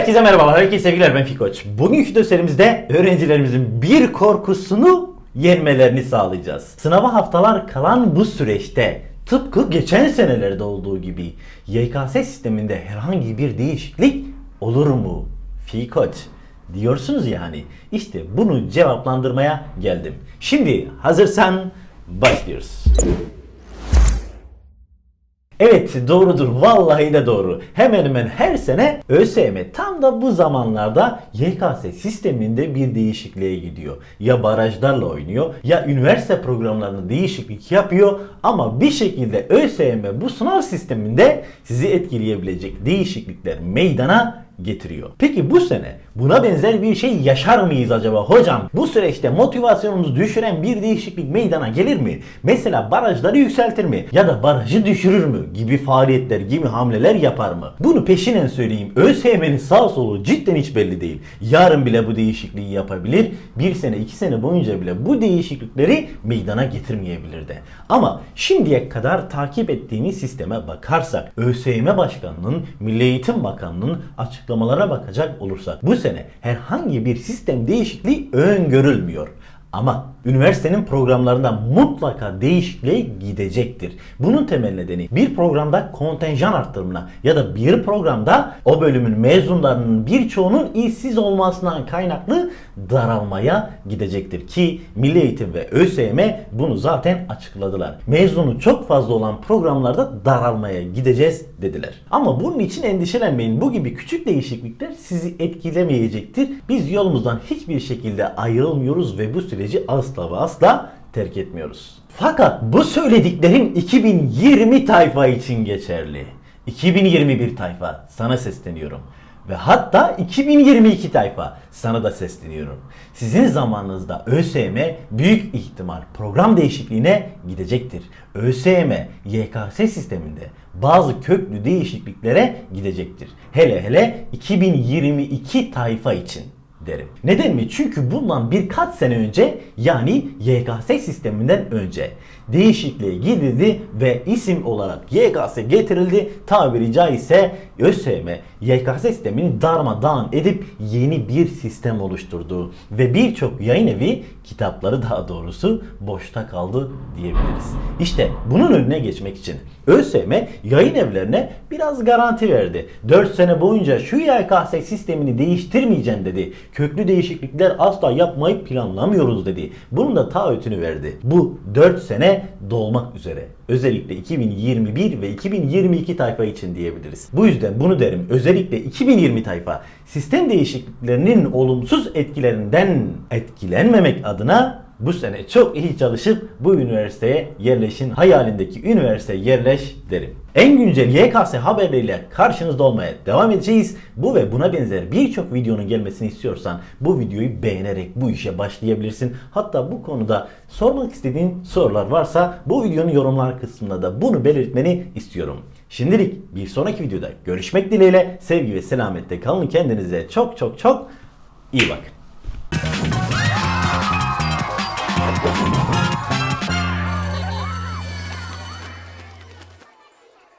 Herkese merhabalar, herkese sevgiler ben Fikoç. Bugünkü derslerimizde öğrencilerimizin bir korkusunu yenmelerini sağlayacağız. Sınava haftalar kalan bu süreçte tıpkı geçen senelerde olduğu gibi YKS sisteminde herhangi bir değişiklik olur mu? Fikoç diyorsunuz yani. İşte bunu cevaplandırmaya geldim. Şimdi hazırsan başlıyoruz. Evet doğrudur. Vallahi de doğru. Hemen hemen her sene ÖSYM tam da bu zamanlarda YKS sisteminde bir değişikliğe gidiyor. Ya barajlarla oynuyor ya üniversite programlarında değişiklik yapıyor ama bir şekilde ÖSYM bu sınav sisteminde sizi etkileyebilecek değişiklikler meydana getiriyor. Peki bu sene buna benzer bir şey yaşar mıyız acaba hocam? Bu süreçte motivasyonumuzu düşüren bir değişiklik meydana gelir mi? Mesela barajları yükseltir mi? Ya da barajı düşürür mü? Gibi faaliyetler gibi hamleler yapar mı? Bunu peşinen söyleyeyim. ÖSYM'nin sağ solu cidden hiç belli değil. Yarın bile bu değişikliği yapabilir. Bir sene iki sene boyunca bile bu değişiklikleri meydana getirmeyebilir de. Ama şimdiye kadar takip ettiğimiz sisteme bakarsak ÖSYM Başkanı'nın Milli Eğitim Bakanı'nın açıklamalara bakacak olursak bu sene herhangi bir sistem değişikliği öngörülmüyor. Ama üniversitenin programlarında mutlaka değişikliğe gidecektir. Bunun temel nedeni bir programda kontenjan arttırımına ya da bir programda o bölümün mezunlarının birçoğunun işsiz olmasından kaynaklı daralmaya gidecektir ki Milli Eğitim ve ÖSYM bunu zaten açıkladılar. Mezunu çok fazla olan programlarda daralmaya gideceğiz dediler. Ama bunun için endişelenmeyin. Bu gibi küçük değişiklikler sizi etkilemeyecektir. Biz yolumuzdan hiçbir şekilde ayrılmıyoruz ve bu süreci asla ve asla terk etmiyoruz. Fakat bu söylediklerim 2020 tayfa için geçerli. 2021 tayfa sana sesleniyorum. Ve hatta 2022 tayfa sana da sesleniyorum. Sizin zamanınızda ÖSYM büyük ihtimal program değişikliğine gidecektir. ÖSYM YKS sisteminde bazı köklü değişikliklere gidecektir. Hele hele 2022 tayfa için derim. Neden mi? Çünkü bundan birkaç sene önce yani YKS sisteminden önce değişikliğe gidildi ve isim olarak YKS getirildi. Tabiri caizse ÖSYM YKS sistemini darmadağın edip yeni bir sistem oluşturdu. Ve birçok yayın evi kitapları daha doğrusu boşta kaldı diyebiliriz. İşte bunun önüne geçmek için ÖSYM yayın evlerine biraz garanti verdi. 4 sene boyunca şu YKS sistemini değiştirmeyeceğim dedi. Köklü değişiklikler asla yapmayı planlamıyoruz dedi. Bunun da taahhütünü verdi. Bu 4 sene dolmak üzere. Özellikle 2021 ve 2022 tayfa için diyebiliriz. Bu yüzden bunu derim. Özellikle 2020 tayfa sistem değişikliklerinin olumsuz etkilerinden etkilenmemek adına bu sene çok iyi çalışıp bu üniversiteye yerleşin. Hayalindeki üniversiteye yerleş derim. En güncel YKS haberleriyle karşınızda olmaya devam edeceğiz. Bu ve buna benzer birçok videonun gelmesini istiyorsan bu videoyu beğenerek bu işe başlayabilirsin. Hatta bu konuda sormak istediğin sorular varsa bu videonun yorumlar kısmında da bunu belirtmeni istiyorum. Şimdilik bir sonraki videoda görüşmek dileğiyle sevgi ve selamette kalın. Kendinize çok çok çok iyi bakın.